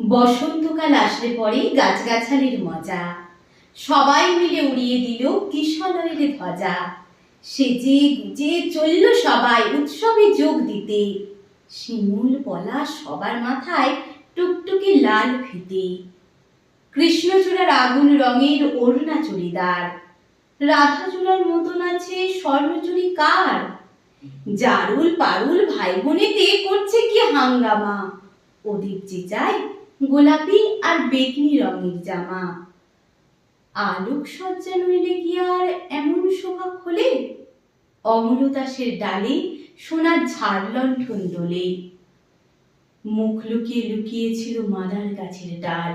বসন্তকাল আসলে পরে গাছগাছালির মজা। সবাই মিলে উড়িয়ে দিল কিশলয়ের ধ্বজা। সেজে গুজে চলল সবাই উৎসবে যোগ দিতে। শিমুল পলা সবার মাথায় টুকটুকে লাল ফিতে। কৃষ্ণচূড়ার আগুন রঙের ওড়না চুড়িদার। রাধাচূড়ার মতন আছে স্বর্ণচুরি কার? জারুল পারুল ভাই বোনেতে করছে কি হাঙ্গামা? ওদের যে চাই গোলাপি আর বেগনি রঙের জামা। আলোক সজ্জা নইলে কি আর এমন শোভা খোলে? অমলতাসের ডালে সোনার ঝাড় লণ্ঠন দোলে। মুখ লুকিয়ে লুকিয়েছিল মাদার গাছের ডাল।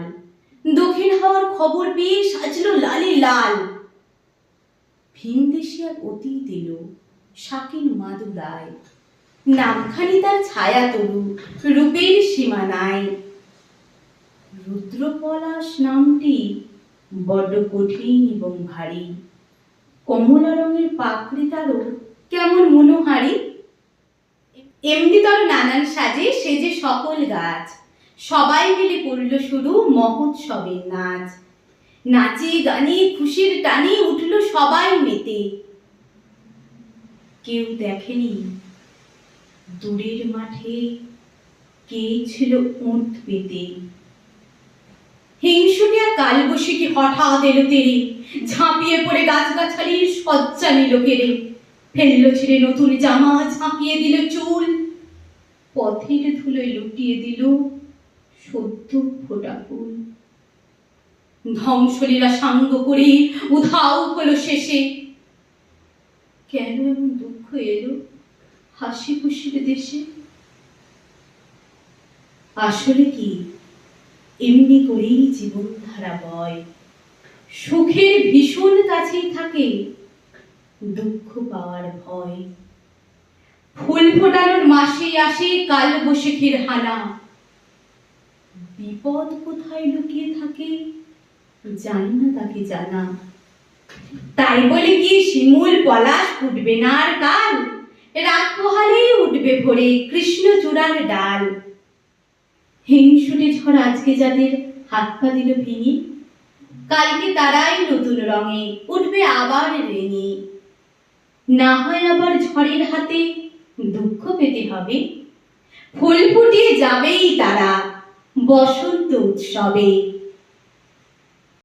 দক্ষিণ হওয়ার খবর পেয়ে সাজলো লালে লাল। ভিনদেশিয়ার অতীত এলো শাকিন মাদুরায়। নামখানি তার ছায়া তরু, রূপের সীমা নাই রুদ্রপলাশ নামটি বড্ড কঠিন এবং ভারী। কমলা রঙের পাকড়ি তারও কেমন মনোহারি। এমনি তর নানান সাজে সেজে সকল গাছ। সবাই মিলে করল শুরু মহোৎসবের নাচ। নাচে গানে খুশির টানে উঠল সবাই মেতে। কেউ দেখেনি দূরের মাঠে কে ছিল উঁট পেতে। হিংসুটিয়া কাল বসিকে হঠাৎ এলো তেরে। ঝাঁপিয়ে পড়ে গাছগাছালির সজ্জা নিল কেড়ে ফেলল ছিঁড়ে নতুন জামা, ঝাঁপিয়ে দিল চুল। পথের ধুলোয় লুটিয়ে দিল সদ্য ফোটা ফুল। ধ্বংসলীলা সাঙ্গ করে উধাও হলো শেষে। কেন এমন দুঃখ এলো হাসি খুশির দেশে? আসলে কি? এমনি করেই জীবন ধারা বয়। সুখের ভীষণ কাছেই থাকে দুঃখ পাওয়ার ভয়। ফুল ফোটানোর মাসে আসে কাল বৈশাখীর হানা। বিপদ কোথায় লুকিয়ে থাকে জানি না তাকে জানা। তাই বলে কি শিমুল পলাশ উঠবে না আর কাল রাত পোহালেই উঠবে ভোরে কৃষ্ণচূড়ার ডাল। হিংসুটে ঝড় আজকে যাদের হাত পা দিল ভেঙে, কালকে তারাই নতুন রঙে উঠবে আবার রেঙে। না হয় আবার ঝড়ের হাতে দুঃখ পেতে হবে। ফুল ফুটিয়ে যাবেই তারা বসন্ত উৎসবে।